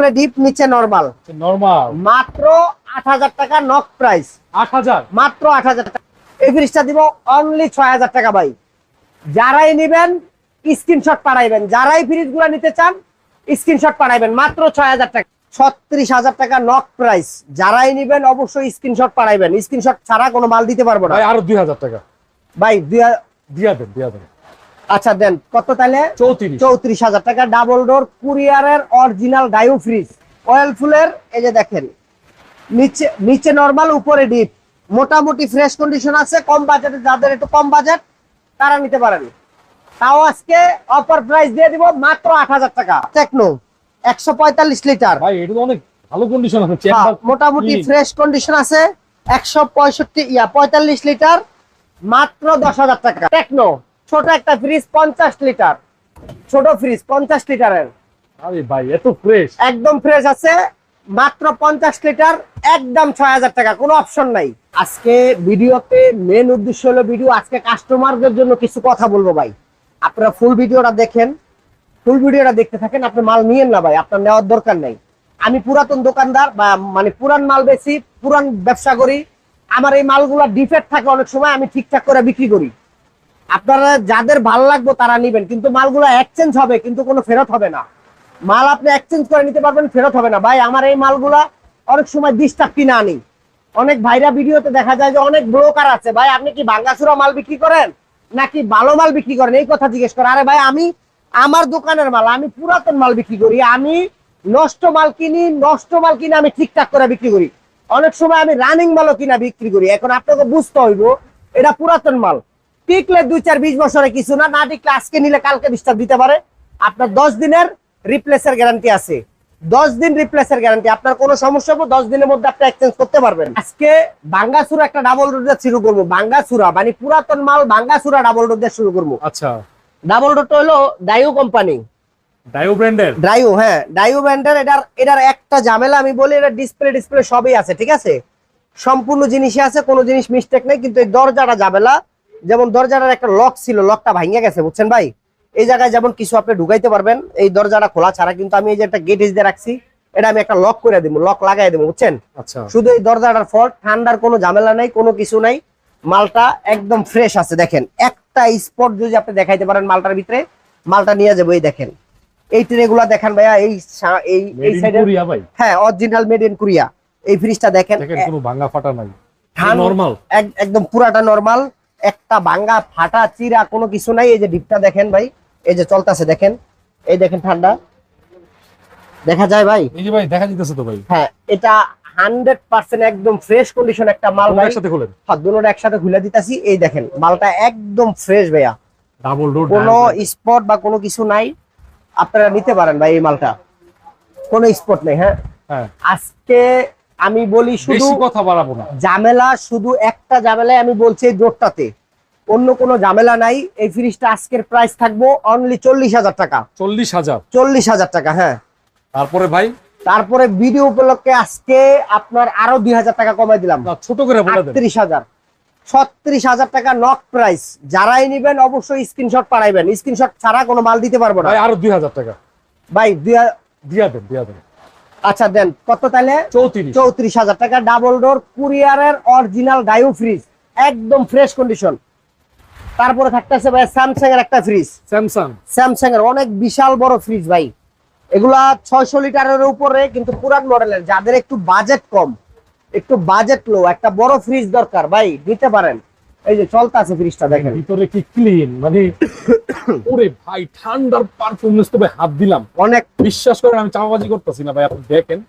উপরে ডিপ নিচে normal normal মাত্র আট হাজার টাকা নক প্রাইস আট হাজার? মাত্র আট হাজার টাকা। এই ফ্রিজটা দিব অনলি ছয় হাজার টাকা ভাই। যারাই নিবেন স্ক্রিনশট পাঠাইবেন। যারাই ফ্রিজগুলা নিতে চান স্ক্রিনশট পাঠাইবেন। মাত্র ছয় হাজার টাকা। ছত্রিশ হাজার টাকা নক প্রাইস যারাই নিবেন অবশ্যই স্ক্রিনশট পাঠাইবেন। স্ক্রিনশট ছাড়া কোনো মাল দিতে পারব না। ভাই আরও দুই হাজার টাকা। ভাই হা- দিয়া দেন দিয়া দেন। আচ্ছা দেন কত তাহলে? চৌত্রিশ। চৌত্রিশ হাজার টাকা ডাবল ডোর কুরিয়ারের অরিজিনাল ডায়ু ফ্রিজ অয়েল ফুলের এই যে দেখেন নিচে নিচে নর্মাল উপরে ডিপ মোটামুটি ফ্রেশ কন্ডিশন আছে কম বাজেটে যাদের একটু কম বাজেট তারা নিতে পারেন। তাও আজকে অফার প্রাইস দিয়ে দিব মাত্র আট হাজার টাকা। টেকনো একশো পঁয়তাল্লিশ লিটার ভাই এটা তো অনেক ভালো কন্ডিশন আছে হ্যাঁ, মোটামুটি ফ্রেশ কন্ডিশন আছে একশো পঁয়ষট্টি ইয়া পঁয়তাল্লিশ লিটার মাত্র দশ হাজার টাকা। টেকনো ছোট একটা ফ্রিজ পঞ্চাশ লিটার ছোট ফ্রিজ পঞ্চাশ লিটারের আরে ভাই এত ফ্রেশ একদম ফ্রেশ আছে মাত্র পঞ্চাশ লিটার একদম ছয় হাজার টাকা কোনো অপশন নাই। আজকে ভিডিওতে মেন উদ্দেশ্য হলো ভিডিও আজকে কাস্টমারদের জন্য কিছু কথা বলব ভাই। আপনারা ফুল ভিডিওটা দেখেন ফুল ভিডিওটা দেখতে থাকেন আপনি মাল নিয়েন না ভাই আপনার নেওয়ার দরকার নাই। আমি পুরাতন দোকানদার বা মানে পুরান মাল বেশি পুরান ব্যবসা করি। আমার এই মালগুলো ডিফেক্ট থাকে অনেক সময় আমি ঠিকঠাক করে বিক্রি করি। আপনারা যাদের ভালো লাগবে তারা নিবেন, কিন্তু মালগুলো এক্সচেঞ্জ হবে, কিন্তু কোনো ফেরত হবে না। মাল আপনি এক্সচেঞ্জ করে নিতে পারবেন, ফেরত হবে না। ভাই, আমার এই মালগুলা অনেক সময় ডিস্টার্ব কিনা আনি। অনেক ভাইরা ভিডিওতে দেখা যায় যে অনেক ব্রোকার আছে। ভাই, আপনি কি ভাঙ্গাচুরা মাল বিক্রি করেন, নাকি ভালো মাল বিক্রি করেন? এই কথা জিজ্ঞেস করে। আরে ভাই, আমি আমার দোকানের মাল, আমি পুরাতন মাল বিক্রি করি। আমি নষ্ট মাল কিনি, নষ্ট মাল কিনে আমি ঠিকঠাক করে বিক্রি করি। অনেক সময় আমি রানিং মালও কিনা বিক্রি করি। এখন আপনাকে বুঝতে হইব, এটা পুরাতন মাল। টিকলে দুই চার বিশ বছরে কিছু না না টিকলে আজকে নিলে কালকে ডিস্টার্ব দিতে পারে। আপনার দশ দিনের রিপ্লেসের গ্যারান্টি আছে। দশ দিন রিপ্লেসের গ্যারান্টি আপনার কোনো সমস্যা হবে দশ দিনের মধ্যে আপনি এক্সচেঞ্জ করতে পারবেন। আজকে বাঙ্গাসুরা একটা ডাবল রোড শুরু করব। বাঙ্গাসুরা মানে পুরাতন মাল বাঙ্গাসুরা ডাবল রোড শুরু করব। আচ্ছা। ডাবল রোডটা হলো ডাইও কোম্পানি ডায়ো ব্র্যান্ডের হ্যাঁ। ডাইও ব্র্যান্ডের এটার এটার একটা ঝামেলা আমি বলি এটা ডিসপ্লে ডিসপ্লে সবই আছে ঠিক আছে? সম্পূর্ণ জিনিসই আছে কোনো জিনিস মিস্টেক নেই কিন্তু এই দরজাটা ঝামেলা। যেমন দরজাটার একটা লক ছিল লকটা ভাঙে গেছে বুঝছেন ভাই? এই জায়গায় যেমন কিছু আপনি ঢুকাইতে পারবেন এই দরজাটা খোলা ছাড়া কিন্তু আমি এই যে একটা গেট দিয়ে রাখছি এটা আমি একটা লক করে দিব লক লাগাই দেবো বুঝছেন? আচ্ছা। শুধু এই দরজাটার ফল্ট ঠান্ডার কোনো ঝামেলা নাই কোনো কিছু নাই মালটা একদম ফ্রেশ আছে দেখেন। একটা স্পট যদি আপনি দেখাইতে পারেন মালটার ভিতরে মালটা নিয়ে যাব এই দেখেন। এই ট্রেগুলা দেখেন ভাইয়া এই এই এই সাইডে হ্যাঁ অরিজিনাল মেড ইন কোরিয়া এই ফ্রিজটা দেখেন দেখেন কোনো ভাঙা ফাটা নাই। নরমাল এক- একদম পুরাটা নরমাল একটা ভাঙ্গা ফাটা চিরা কোনো কিছু নাই। এই যে ডিপটা দেখেন ভাই এই যে চলতেছে দেখেন। এই দেখেন ঠান্ডা। দেখা যায় ভাই? এই যে ভাই দেখা যেতেছে তো ভাই। হ্যাঁ এটা হান্ড্রেড পার্সেন্ট একদম ফ্রেশ কন্ডিশন একটা মাল ভাই। একসাথে খোলেন? দুটোটা একসাথে খুলে দিতেছি। এই দেখেন মালটা একদম ফ্রেশ ভাইয়া। ডাবল ডোর কোনো স্পট বা কোনো কিছু নাই। আপনারা নিতে পারেন ভাই এই মালটা। কোনো স্পট নেই হ্যাঁ? হ্যাঁ। আজকে আমি বলি শুধু কথা বাড়াবো না। ঝামেলা শুধু একটা ঝামেলায় আমি বলছি এই ডোরটাতে অন্য কোনো ঝামেলা নাই এই ফ্রিজটা আজকের প্রাইস থাকব অনলি চল্লিশ হাজার টাকা। চল্লিশ হাজার। চল্লিশ হাজার টাকা হ্যাঁ। তারপরে ভাই? তারপরে ভিডিও উপলক্ষে আজকে আপনার আরও দুই হাজার টাকা কমাই দিলাম। ছোট করে আটত্রিশ হাজার। ছত্রিশ হাজার টাকা নক প্রাইস যারাই নিবেন অবশ্যই স্ক্রিনশট পাঠাইবেন। স্ক্রিনশট ছাড়া কোনো মাল দিতে পারব না। আরও দুই হাজার টাকা। ভাই দুই হা- দিয়া দেন দিয়া দেন। আচ্ছা দেন কত তাহলে? চৌত্রিশ। চৌত্রিশ হাজার টাকা ডাবল ডোর কুরিয়ারের অরিজিনাল ডায়ু ফ্রিজ একদম ফ্রেশ কন্ডিশন তারপরে থাকতেছে ভাই স্যামসাং এর একটা ফ্রিজ স্যামসাং স্যামসাং এর অনেক বিশাল বড় ফ্রিজ ভাই। এগুলা ছয়শো লিটারের উপরে কিন্তু পুরান মডেলের যাদের একটু বাজেট কম একটু বাজেট লো একটা বড় ফ্রিজ দরকার ভাই দিতে পারেন। এই যে চলতেছে ফ্রিজটা দেখেন। ভিতরে কি ক্লিন মানে ওরে ভাই ঠান্ডার পারফরমেন্স তো ভাই হাত দিলাম। অনেক বিশ্বাস করেন আমি চাপাবাজি করতেছি না ভাই আপনি দেখেন।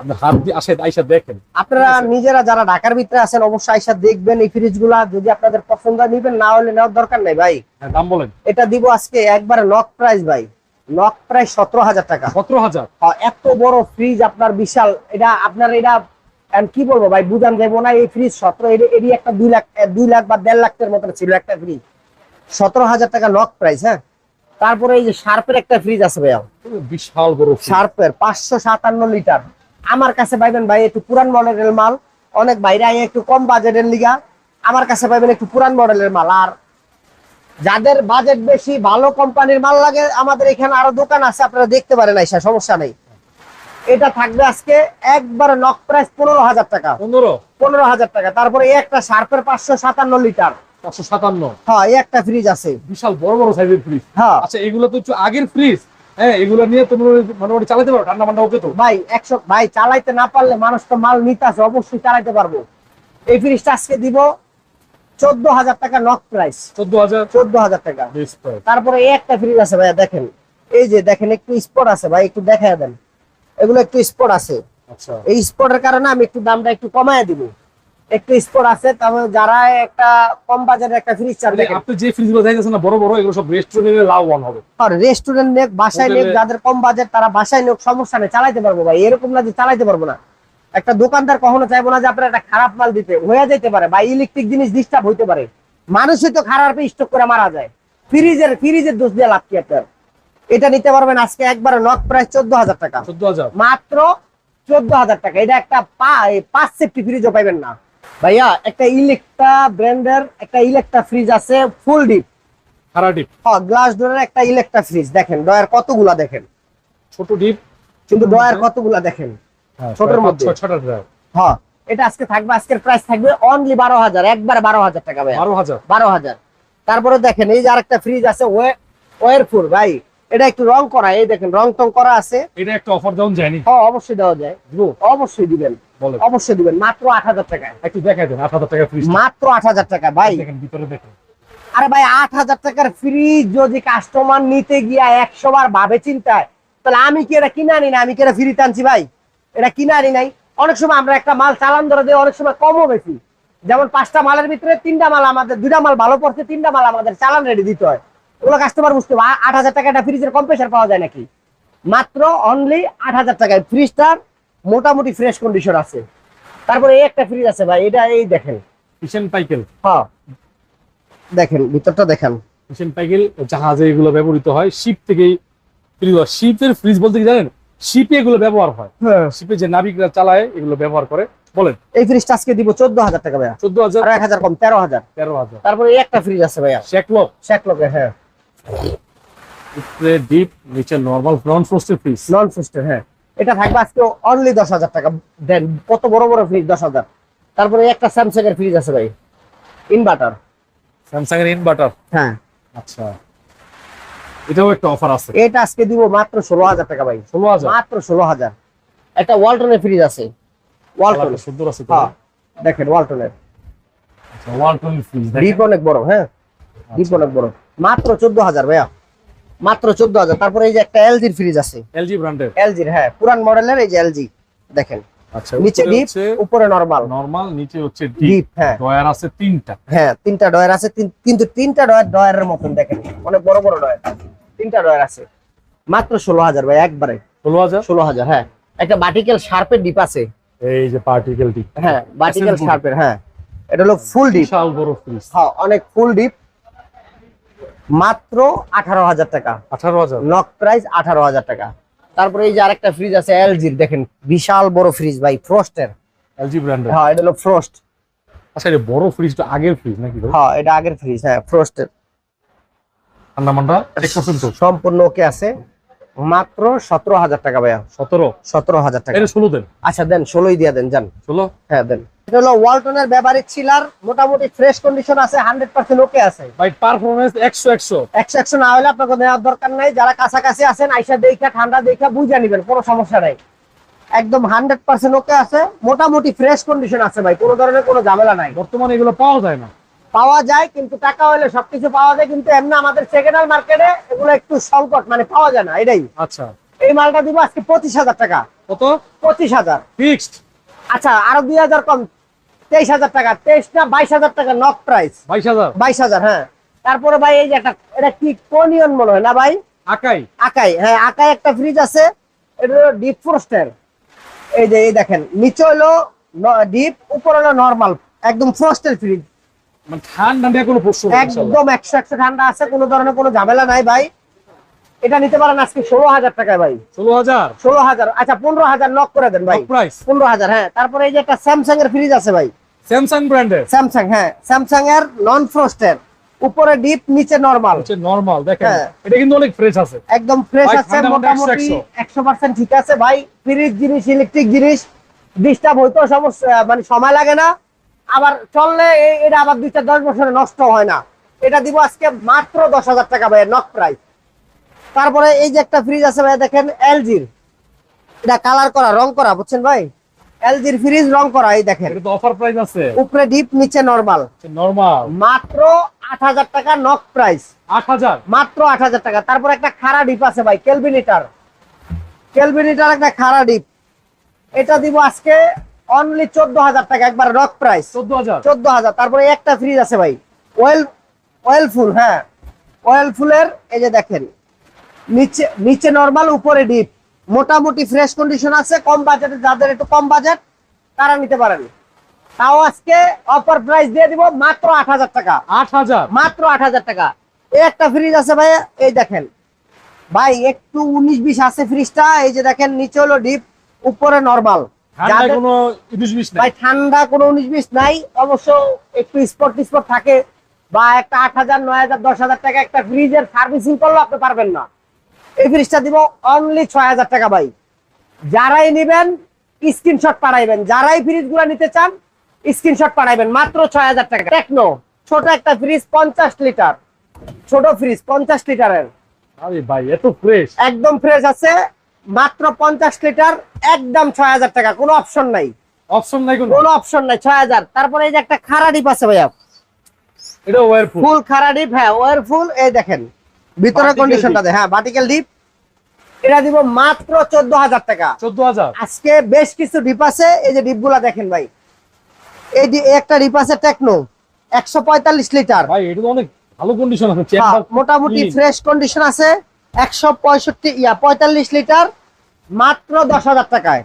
আপনি হাত দিয়ে আসে আইসা দেখেন। আপনারা নিজেরা যারা ঢাকার ভিতরে আছেন অবশ্যই আইসা দেখবেন এই ফ্রিজগুলা যদি আপনাদের পছন্দ হয় নিবেন না হলে নেওয়ার দরকার নাই ভাই। হ্যাঁ দাম বলেন। এটা দিব আজকে একবারে লক প্রাইস ভাই। লক প্রাইস সতেরো হাজার টাকা। সতেরো হাজার? হ্যাঁ, এত বড় ফ্রিজ আপনার বিশাল। এটা আপনার এটা এখন কি বলব ভাই বুঝান যাব না এই ফ্রিজ সতেরো এরই একটা দুই লাখ দুই লাখ বা দেড় লাখের মতন ছিল একটা ফ্রিজ সতেরো হাজার টাকা লক প্রাইস হ্যাঁ? তারপরে এই যে শার্পের একটা ফ্রিজ আছে ভাইয়া। বিশাল বড় শার্পের পাঁচশো সাতান্ন লিটার। আমার কাছে পাইবেন ভাই একটু পুরান মডেলের মাল। অনেক বাইরে একটু কম বাজেটের লিগা। আমার কাছে পাইবেন একটু পুরান মডেলের মাল। আর যাদের বাজেট বেশি ভালো কোম্পানির মাল লাগে আমাদের এখানে আরও দোকান আছে আপনারা দেখতে পারেন আইসা সমস্যা নেই। এটা থাকবে আজকে একবার নক প্রাইস পনেরো হাজার টাকা। পনেরো? পনেরো হাজার টাকা। তারপরে একটা শার্পের পাঁচশো সাতান্ন লিটার পাঁচশো সাতান্ন? হ্যাঁ এই একটা ফ্রিজ আছে। বিশাল বড় বড় সাইজের ফ্রিজ হ্যাঁ। আচ্ছা এগুলো তো একটু আগের ফ্রিজ হ্যাঁ এগুলো নিয়ে তুমি মোটামুটি চালাতে পারো ঠান্ডা মান্ডা ওকে তো। ভাই একশো ভাই চালাইতে না পারলে মানুষ তো মাল নিতে আসে অবশ্যই চালাইতে পারব। এই ফ্রিজটা আজকে দিব চোদ্দ হাজার টাকা নক প্রাইস চোদ্দ হাজার? চোদ্দ হাজার টাকা। তারপরে এই একটা ফ্রিজ আছে ভাইয়া দেখেন। এই যে দেখেন একটু স্পট আছে ভাই একটু দেখা দেন। এগুলো একটু স্পট আছে। আচ্ছা। এই স্পটের কারণে আমি একটু দামটা একটু কমায় দিব। একটু স্পট আছে তবে যারা একটা কম একটা ফ্রিজ মানে আপনি যে ফ্রিজ দেখাচ্ছেন না বড় বড় এগুলো সব রেস্টুরেন্টে লাভবান হবে। আর রেস্টুরেন্ট নেক বাসায় নেক যাদের কম বাজেট তারা বাসায় নেক সমস্যা নেই চালাইতে পারব ভাই। এরকম না যে চালাইতে পারব না। একটা দোকানদার কখনো চাইব না যে আপনার একটা খারাপ মাল দিতে। হয়ে যেতে পারে বা ইলেকট্রিক জিনিস ডিস্টার্ব হইতে পারে। মানুষই তো খারাপ স্টক করে মারা যায়। ফ্রিজের ফ্রিজের দোষ দিয়ে লাভ কি আপনার? এটা নিতে পারবেন আজকে একবার নক প্রাইস চোদ্দ হাজার টাকা। চোদ্দ হাজার মাত্র চোদ্দ হাজার টাকা। এটা একটা পাঁচ সেফটি ফ্রিজও পাইবেন না। ভাইয়া একটা ইলেকট্রা ব্র্যান্ডের একটা ইলেকট্রা ফ্রিজ আছে ফুল ডিপ হ্যাঁ গ্লাস ডোরের একটা ইলেকট্রা ফ্রিজ দেখেন ডয়ার কতগুলা দেখেন? ছোট ডিপ কিন্তু ডয়ার কতগুলা দেখেন? ছোটর মধ্যে। হ্যাঁ এটা আজকে থাকবে আজকের প্রাইস থাকবে অনলি বারো হাজার একবার বারো হাজার টাকা ভাইয়া। বারো হাজার বারো হাজার তারপরে দেখেন এই যে আরেকটা ফ্রিজ আছে ওয়ারফুল ভাই। এটা একটু রং করা এই দেখেন রং টং করা আছে। এটা একটা অফার দেওয়া যায়নি? হ্যাঁ অবশ্যই দেওয়া যায়। অবশ্যই দিবেন। বলেন। অবশ্যই দিবেন মাত্র আট হাজার টাকায়। একটু দেখাই দেন আট হাজার টাকা ফ্রিজ মাত্র আট হাজার টাকা ভাই। দেখেন ভিতরে দেখেন। আরে ভাই আট হাজার টাকার ফ্রিজ যদি কাস্টমার নিতে গিয়া একশো বার ভাবে চিন্তায় তাহলে আমি কি এটা কিনে আনি না আমি কি এটা ফ্রিতে টানছি ভাই? এটা কিনা আনি নাই। অনেক সময় আমরা একটা মাল চালান ধরে দিই অনেক সময় কমও বেশি। যেমন পাঁচটা মালের ভিতরে তিনটা মাল আমাদের দুইটা মাল ভালো পড়ছে তিনটা মাল আমাদের চালান রেডি দিতে হয়। ওগুলো কাস্টমার বুঝতে হবে আট হাজার টাকা একটা ফ্রিজের কম্প্রেসার পাওয়া যায় নাকি? মাত্র অনলি আট হাজার টাকায়। ফ্রিজটার মোটামুটি ফ্রেশ কন্ডিশন আছে। তারপরে এই একটা ফ্রিজ আছে ভাই এটা এই দেখেন। কিচেন পাইকেল। হ্যাঁ। দেখেন ভিতরটা দেখেন। কিচেন পাইকেল জাহাজে এগুলো ব্যবহৃত হয়। শিপ থেকেই ফ্রিজ শিপের ফ্রিজ বলতে কি জানেন? শিপে এগুলো ব্যবহার হয়। শিপে যে নাবিকরা চালায় এগুলো ব্যবহার করে। বলেন। এই ফ্রিজটা আজকে দিব চোদ্দ হাজার টাকা ভাইয়া। চোদ্দ হাজার? আর এক হাজার কম তেরো হাজার। তেরো হাজার। তারপরে এই একটা ফ্রিজ আছে ভাইয়া। শেকলক শেকলকে হ্যাঁ। উপরে ডিপ নিচে normal non frosted fridge non ফ্রিস্টের হ্যাঁ। এটা থাকবে আজকে অনলি দশ হাজার টাকা। দেন কত বড় বড় ফ্রিজ দশ হাজার। তারপরে একটা স্যামসাং এর ফ্রিজ আছে ভাই। ইনভার্টার স্যামসাং এর ইনভার্টার হ্যাঁ। আচ্ছা। এটাও একটা অফার আছে। এটা আজকে দিব মাত্র ষোলো হাজার টাকা ভাই। ষোলো হাজার? মাত্র ষোলো হাজার। একটা ওয়ালটনের ফ্রিজ আছে। ওয়ালটন সুন্দর আছে। হ্যাঁ। দেখেন ওয়ালটনের আচ্ছা, ওয়ালটন ফ্রিজ ডিপ অনেক বড় হ্যাঁ। ডিপ অনেক বড়। মাত্র চোদ্দ হাজার ভাইয়া। মাত্র চোদ্দ হাজার তারপরে এই যে একটা এলজির ফ্রিজ আছে। এলজি ব্র্যান্ডের এলজির হ্যাঁ পুরান মডেলের এই যে এলজি দেখেন। আচ্ছা নিচে ডিপ উপরে নরমাল নরমাল নিচে হচ্ছে ডিপ হ্যাঁ। ডয়ার আছে তিনটা। হ্যাঁ তিনটা ডয়ার আছে কিন্তু তিনটা ডয়ার ডয়ারের মতন দেখেন। অনেক বড় বড় ডয়ার তিনটা ডয়ার আছে। মাত্র ষোলো হাজার ভাই একবারে। ষোলো হাজার ষোলো হাজার হ্যাঁ। একটা বাটিকেল শার্পের ডিপ আছে। এই যে পার্টিকেল ডিপ হ্যাঁ বাটিকেল শার্পের হ্যাঁ। এটা হলো ফুল ডিপ বিশাল বড় ফ্রিজ হ্যাঁ অনেক ফুল ডিপ মাত্র আঠারো হাজার টাকা। আঠারো হাজার। নক প্রাইস আঠারো হাজার টাকা। তারপরে এই যে আরেকটা ফ্রিজ আছে এলজির দেখেন বিশাল বড় ফ্রিজ ভাই ফ্রস্টের এলজি ব্র্যান্ডের হ্যাঁ এটা হলো ফ্রস্ট আচ্ছা এটা বড় ফ্রিজটা আগের ফ্রিজ নাকি হ্যাঁ এটা আগের ফ্রিজ হ্যাঁ ফ্রস্টের ঠান্ডা সম্পূর্ণ ওকে আছে। মাত্র সতেরো হাজার টাকা ভাইয়া। সতেরো? সতেরো হাজার টাকা। ষোলো দেন। আচ্ছা দেন ষোলোই দিয়ে দেন যান। ষোলো? হ্যাঁ দেন। এটা হলো ওয়ালটনের ব্যবহারিক চিলার মোটামুটি ফ্রেশ কন্ডিশন আছে হান্ড্রেড পার্সেন্ট ওকে আছে। ভাই না হলে আপনাকে নেওয়ার দরকার নাই। যারা কাছাকাছি আছেন আইসা দেখা ঠান্ডা দেখা বুঝে নিবেন কোনো সমস্যা নাই। একদম হান্ড্রেড পার্সেন্ট ওকে আছে। মোটামুটি ফ্রেশ কন্ডিশন আছে ভাই কোনো ধরনের কোনো ঝামেলা নাই। বর্তমানে এগুলো পাওয়া যায় না। পাওয়া যায় কিন্তু টাকা হলে সবকিছু পাওয়া যায় কিন্তু এমনি আমাদের সেকেন্ড হ্যান্ড মার্কেটে এগুলো একটু সংকট মানে পাওয়া যায় না এটাই। আচ্ছা। এই মালটা দিব আজকে পঁচিশ হাজার টাকা। কত? পঁচিশ হাজার। ফিক্সড আচ্ছা আরও দুই হাজার কম। তেইশ হাজার টাকা তেইশ না বাইশ হাজার টাকা নক প্রাইস বাইশ হাজার? বাইশ হাজার হ্যাঁ। তারপরে ভাই এই যে একটা এটা কি কোনিয়ন মনে হয় না ভাই? আকাই। আকাই হ্যাঁ আকাই একটা ফ্রিজ আছে। এটা হলো ডিপ ফ্রস্টের এই যে এই দেখেন নিচে হলো ডিপ উপর হলো নর্মাল একদম ফ্রস্টের ফ্রিজ মানে ঠান্ডা কোনো নেই, ইনশাআল্লাহ। একদম একশো একশো ঠান্ডা আছে কোনো ধরনের কোনো ঝামেলা নাই ভাই। এটা নিতে পারেন আজকে ষোলো হাজার টাকায় ভাই। ষোলো হাজার ষোলো হাজার আচ্ছা পনেরো হাজার নক করে দেন ভাই। প্রাইস পনেরো হাজার হ্যাঁ। তারপরে এই যে একটা স্যামসাং এর ফ্রিজ আছে ভাই। স্যামসাং ব্র্যান্ডের স্যামসাং হ্যাঁ। স্যামসাং এর নন ফ্রস্টের উপরে ডিপ নিচে নরমাল নরমাল দেখেন। হ্যাঁ। এটা কিন্তু অনেক ফ্রেশ আছে। একদম ফ্রেশ আছে মোটামুটি 100 একশো পার্সেন্ট ঠিক আছে ভাই। ফ্রিজ জিনিস ইলেকট্রিক জিনিস ডিস্টার্ব হইতো সমস্যা মানে সময় লাগে না। আবার চললে এটা আবার দুই চার দশ বছরে নষ্ট হয় না। এটা দিব আজকে মাত্র দশ হাজার টাকা ভাই নক প্রাইস তারপরে এই যে একটা ফ্রিজ আছে ভাই দেখেন এলজির। এটা কালার করা রং করা বুঝছেন ভাই? এলজির ফ্রিজ রং করা এই দেখেন। এটা তো অফার প্রাইস আছে। উপরে ডিপ নিচে নরমাল নরমাল মাত্র আট হাজার টাকা নক প্রাইস আট হাজার? মাত্র আট হাজার টাকা। তারপর একটা খাড়া ডিপ আছে ভাই কেলভিনিটার কেলভিনিটার একটা খাড়া ডিপ এটা দিব আজকে অনলি চোদ্দ হাজার টাকা একবার রক প্রাইস চোদ্দ হাজার? চোদ্দ হাজার। তারপরে একটা ফ্রিজ আছে ভাই ওয়েল ওয়েল ফুল হ্যাঁ। ওয়েল ফুলের এই যে দেখেন নিচে নিচে নরমাল উপরে ডিপ মোটামুটি ফ্রেশ কন্ডিশন আছে কম বাজেটে যাদের একটু কম বাজেট তারা নিতে পারেন। তাও আজকে অফার প্রাইস দিয়ে দিব মাত্র আট হাজার টাকা। আট হাজার? মাত্র আট হাজার টাকা। এই একটা ফ্রিজ আছে ভাই এই দেখেন। ভাই একটু উনিশ বিশ আছে ফ্রিজটা এই যে দেখেন নিচে হলো ডিপ উপরে নরমাল ভাই ঠান্ডা কোনো উনিশ বিশ নাই অবশ্য একটু স্পট স্পট থাকে। বা একটা আট হাজার নয় হাজার দশ হাজার টাকা একটা ফ্রিজের সার্ভিসিং করলেও আপনি পারবেন না। এই ফ্রিজটা দিব অনলি ছয় হাজার টাকা ভাই। যারাই নিবেন স্ক্রিনশট পাঠাইবেন। যারাই ফ্রিজগুলা নিতে চান স্ক্রিনশট পাঠাইবেন। মাত্র ছয় হাজার টাকা। টেকনো ছোট একটা ফ্রিজ পঞ্চাশ লিটার। ছোট ফ্রিজ পঞ্চাশ লিটারের। আরে ভাই এত ফ্রেশ একদম ফ্রেশ আছে। মাত্র পঞ্চাশ লিটার একদম ছয় হাজার টাকা। কোনো অপশন নাই। অপশন নাই কোনো? অপশন নাই ছয় হাজার। তারপরে এই যে একটা খারা ডিপ আছে ভাইয়া। এটা ওয়ারফুল ফুল খারা ডিপ হ্যাঁ ওয়ার ফুল এই দেখেন ভিতরে Vertical কন্ডিশনটা হ্যাঁ ভার্টিক্যাল ডিপ এটা দিব মাত্র চোদ্দ হাজার টাকা। চোদ্দ হাজার? আজকে বেশ কিছু ডিপ আছে এই যে ডিপগুলা দেখেন ভাই। এই এই একটা ডিপ আছে টেকনো একশো পঁয়তাল্লিশ লিটার ভাই এটা তো অনেক ভালো কন্ডিশন আছে হ্যাঁ, মোটামুটি ফ্রেশ কন্ডিশন আছে একশো পঁয়ষট্টি ইয়া পঁয়তাল্লিশ লিটার মাত্র দশ হাজার টাকায়।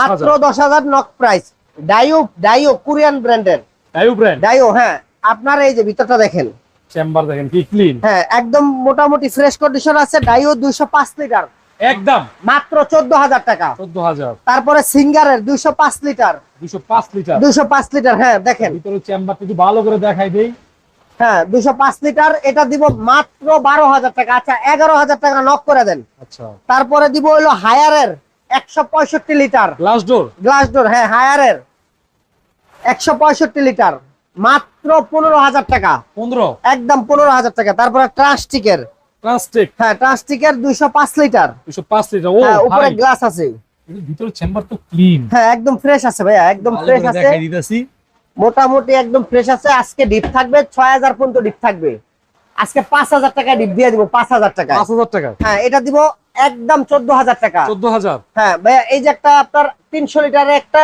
মাত্র দশ হাজার lock price Daewoo Daewoo Korean ব্র্যান্ডের টাইউ ব্র্যান্ড ডাইও হ্যাঁ আপনার এই যে ভিতরটা দেখেন। চেম্বার দেখেন কি ক্লিন হ্যাঁ একদম মোটামুটি ফ্রেশ কন্ডিশন আছে ডাইও দুইশো পাঁচ লিটার। একদম। মাত্র চোদ্দ হাজার টাকা। চোদ্দ হাজার। তারপরে সিঙ্গারের দুইশো পাঁচ লিটার। দুশো পাঁচ লিটার। দুইশো পাঁচ লিটার হ্যাঁ দেখেন। ভিতরে চেম্বারটা একটু ভালো করে দেখাই দেই। হ্যাঁ দুইশো পাঁচ লিটার এটা দিব মাত্র বারো হাজার টাকা। আচ্ছা এগারো হাজার টাকা নক করে দেন। আচ্ছা। তারপরে দিব হইল হায়ারের একশো পঁয়ষট্টি লিটার। গ্লাস ডোর গ্লাস ডোর হ্যাঁ হায়ারের একশো পঁয়ষট্টি লিটার। মাত্র পনেরো হাজার টাকা। পনেরো? একদম পনেরো হাজার টাকা। তারপরে ট্রান্সটিকের প্লাস্টিক হ্যাঁ ট্রান্সটিকের দুইশো পাঁচ লিটার। দুশো পাঁচ লিটার। ও হ্যাঁ উপরে গ্লাস আছে। ভিতরে চেম্বার তো ক্লিন হ্যাঁ একদম ফ্রেশ আছে ভাইয়া একদম ফ্রেশ আছে। মোটামুটি একদম ফ্রেশ আছে। আজকে ডিপ থাকবে ছয় হাজার পর্যন্ত ডিপ থাকবে। আজকে পাঁচ হাজার টাকা ডিপ দিয়ে দিব পাঁচ হাজার টাকা। পাঁচ হাজার টাকা? হ্যাঁ এটা দিব একদম চোদ্দ হাজার টাকা। চোদ্দ হাজার? হ্যাঁ ভাইয়া এই যে একটা আপনার তিনশো লিটারের একটা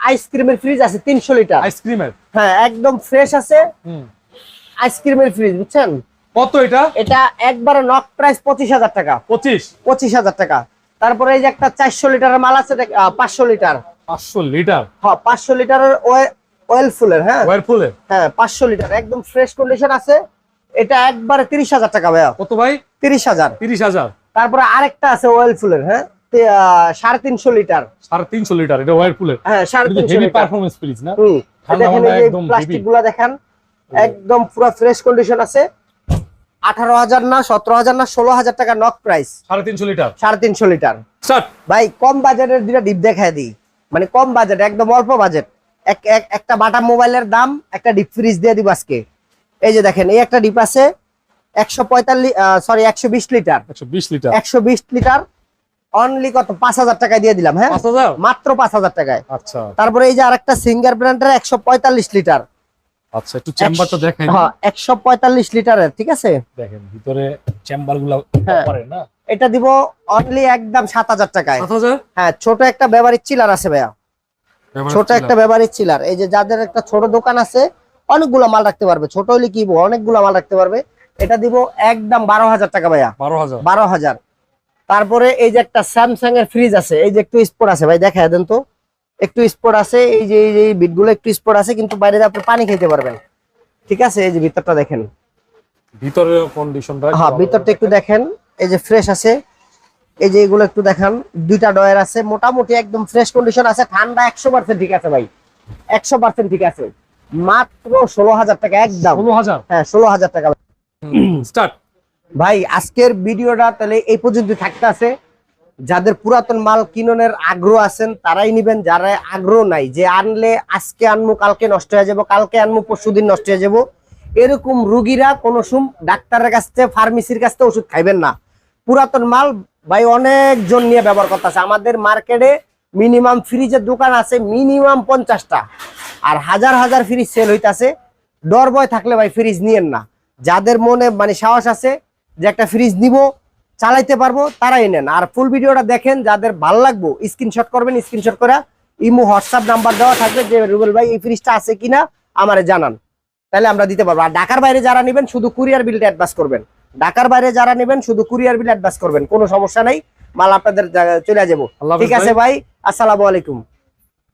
আইসক্রিমের ফ্রিজ আছে তিনশো লিটার। আইসক্রিমের? হ্যাঁ একদম ফ্রেশ আছে। হুম। আইসক্রিমের ফ্রিজ বুঝছেন? কত এটা? এটা একবারে নক প্রাইস পঁচিশ হাজার টাকা। পঁচিশ? পঁচিশ হাজার টাকা। তারপরে এই যে একটা চারশো লিটারের মাল আছে পাঁচশো লিটার। পাঁচশো লিটার? হ্যাঁ পাঁচশো লিটারের ওয়েল ফুলের হ্যাঁ? ফুলের? হ্যাঁ পাঁচশো লিটার একদম ফ্রেশ কন্ডিশন আছে। এটা একবারে তিরিশ হাজার টাকা ভাইয়া। কত ভাই? তিরিশ হাজার। তিরিশ হাজার। তারপরে আরেকটা আছে ওয়েল ফুলের হ্যাঁ? সাড়ে তিনশো লিটার। সাড়ে তিনশো লিটার এটা ওয়ারফুলের হ্যাঁ সাড়ে তিনশো লিটার। পারফরমেন্স ফ্রিজ না? দেখেন একদম প্লাস্টিকগুলা দেখেন একদম পুরো ফ্রেশ কন্ডিশন আছে। আঠারো হাজার না সতেরো হাজার না ষোলো হাজার টাকা নক প্রাইস সাড়ে তিনশো লিটার। সাড়ে তিনশো লিটার। ভাই কম দুটা ডিপ দেখায় দিই। মানে কম বাজেট একদম অল্প বাজেট। এক এক- একটা বাটা মোবাইলের দাম একটা ডিপ ফ্রিজ দিয়ে দিব আজকে। এই যে দেখেন এই একটা ডিপ আছে একশো পঁয়তাল্লিশ সরি একশো বিশ লিটার। একশো বিশ লিটার। একশো বিশ লিটার অনলি কত? পাঁচ হাজার টাকায় দিয়ে দিলাম হ্যাঁ? মাত্র পাঁচ হাজার টাকায়। আচ্ছা। তারপরে এই যে আরেকটা সিঙ্গার ব্র্যান্ডের একশো পঁয়তাল্লিশ লিটার। আচ্ছা একটু চেম্বারটা দেখাই হ্যাঁ লিটারের ঠিক আছে? দেখেন ভিতরে হ্যাঁ। না? এটা দিব অনলি একদম সাত হাজার টাকায়। সাত হাজার? হ্যাঁ ছোট একটা ব্যবহারিক চিলার আছে ভাইয়া। ছোট একটা ব্যবহারিক চিলার এই যে যাদের একটা ছোট দোকান আছে অনেকগুলো মাল রাখতে পারবে। ছোট হলে কি অনেকগুলো মাল রাখতে পারবে। এটা দিব একদম বারো হাজার টাকা ভাইয়া। বারো হাজার। তারপরে এই যে একটা স্যামসাং এর ফ্রিজ আছে এই যে একটু স্পট আছে ভাই দেখা দেন তো। একটু স্পট আছে এই যে এই যে বিটগুলো একটু স্পট আছে কিন্তু বাইরে আপনি পানি খেতে পারবেন। ঠিক আছে? এই যে ভিতরটা দেখেন। ভিতরে কন্ডিশনটা হ্যাঁ ভিতরটা একটু দেখেন। এই যে ফ্রেশ আছে। এই যে এগুলো একটু দেখান। দুইটা ডয়ার আছে। মোটামুটি একদম ফ্রেশ কন্ডিশন আছে। ঠান্ডা একশো পার্সেন্ট ঠিক আছে ভাই। একশো পার্সেন্ট ঠিক আছে। মাত্র ষোলো হাজার টাকা একদম। ষোলো হাজার? হ্যাঁ ষোলো হাজার টাকা। স্টার্ট ভাই, আজকের ভিডিওটা তাহলে এই পর্যন্ত থাকতে আছে যাদের পুরাতন মাল কিননের আগ্রহ আছেন, তারাই নিবেন। যারা আগ্রহ নাই যে আনলে আজকে আনমু, কালকে নষ্ট হয়ে যাব, কালকে আনমু, পরশু দিন নষ্ট হয়ে যাব, এরকম রুগীরা কোনো সুম ডাক্তারের কাছ থেকে, ফার্মেসির কাছ থেকে ওষুধ খাইবেন না। পুরাতন মাল ভাই অনেকজন নিয়ে ব্যবহার করতেছে। আমাদের মার্কেটে মিনিমাম ফ্রিজের দোকান আছে মিনিমাম পঞ্চাশটা। আর হাজার হাজার ফ্রিজ সেল হইতাছে। ডর ভয় থাকলে ভাই ফ্রিজ নিয়েন না। যাদের মনে মানে সাহস আছে যে একটা ফ্রিজ নিব চালাইতে পারব তারাই নেন। আর ফুল ভিডিওটা দেখেন যাদের ভালো লাগবো স্ক্রিনশট করবেন স্ক্রিনশট করে ইমো হোয়াটসঅ্যাপ নাম্বার দেওয়া থাকবে যে রুবেল ভাই এই ফ্রিজটা আছে কিনা আমারে জানান। তাহলে আমরা দিতে পারব। আর ঢাকার বাইরে যারা নেবেন শুধু কুরিয়ার বিলটা অ্যাডভান্স করবেন। ঢাকার বাইরে যারা নেবেন শুধু কুরিয়ার বিল অ্যাডভান্স করবেন। কোনো সমস্যা নাই। মাল আপনাদের চলে যাব। ঠিক আছে ভাই আসসালামু আলাইকুম।